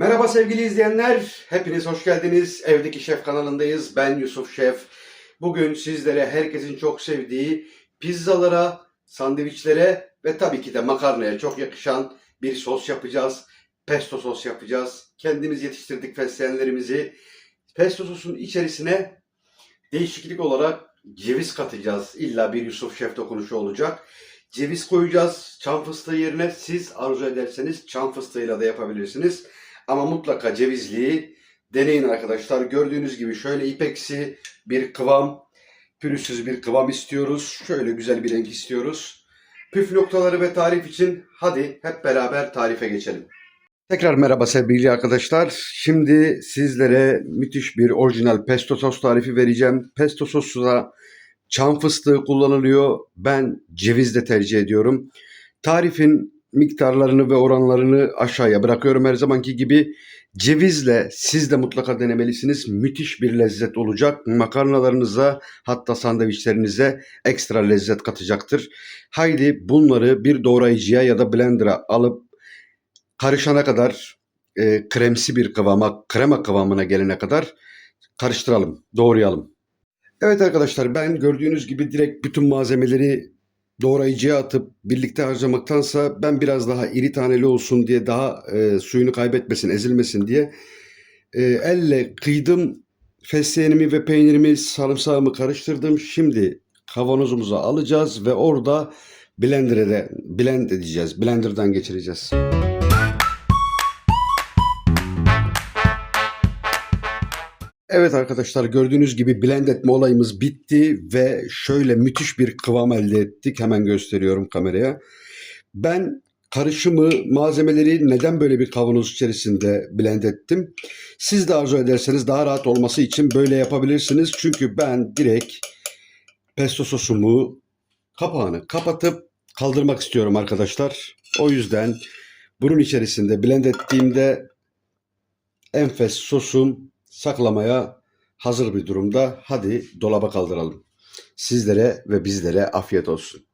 Merhaba sevgili izleyenler. Hepiniz hoş geldiniz. Evdeki Şef kanalındayız. Ben Yusuf Şef. Bugün sizlere herkesin çok sevdiği pizzalara, sandviçlere ve tabii ki de makarnaya çok yakışan bir sos yapacağız. Pesto sos yapacağız. Kendimiz yetiştirdik fesleğenlerimizi. Pesto sosun içerisine değişiklik olarak ceviz katacağız. İlla bir Yusuf Şef dokunuşu olacak. Ceviz koyacağız çam fıstığı yerine. Siz arzu ederseniz çam fıstığıyla da yapabilirsiniz. Ama mutlaka cevizliği deneyin arkadaşlar. Gördüğünüz gibi şöyle ipeksi bir kıvam, pürüzsüz bir kıvam istiyoruz. Şöyle güzel bir renk istiyoruz. Püf noktaları ve tarif için hadi hep beraber tarife geçelim. Tekrar merhaba sevgili arkadaşlar. Şimdi sizlere müthiş bir orijinal pesto sos tarifi vereceğim. Pesto sosu da çam fıstığı kullanılıyor. Ben ceviz de tercih ediyorum. Tarifin miktarlarını ve oranlarını aşağıya bırakıyorum her zamanki gibi. Cevizle siz de mutlaka denemelisiniz. Müthiş bir lezzet olacak. Makarnalarınıza hatta sandviçlerinize ekstra lezzet katacaktır. Haydi bunları bir doğrayıcıya ya da blender'a alıp karışana kadar e, kremsi bir kıvama, krema kıvamına gelene kadar karıştıralım, doğrayalım. Evet arkadaşlar ben gördüğünüz gibi direkt bütün malzemeleri doğrayıcıya atıp birlikte harcamaktansa ben biraz daha iri taneli olsun diye daha e, suyunu kaybetmesin, ezilmesin diye e, elle kıydım fesleğenimi ve peynirimi, sarımsağımı karıştırdım. Şimdi kavanozumuza alacağız ve orada blender'e blend edeceğiz. Blender'dan geçireceğiz. Evet arkadaşlar gördüğünüz gibi blend etme olayımız bitti ve şöyle müthiş bir kıvam elde ettik. Hemen gösteriyorum kameraya. Ben karışımı, malzemeleri neden böyle bir kavanoz içerisinde blend ettim? Siz de arzu ederseniz daha rahat olması için böyle yapabilirsiniz. Çünkü ben direkt pesto sosumu kapağını kapatıp kaldırmak istiyorum arkadaşlar. O yüzden bunun içerisinde blend ettiğimde enfes sosum saklamaya hazır bir durumda. Hadi dolaba kaldıralım. Sizlere ve bizlere afiyet olsun.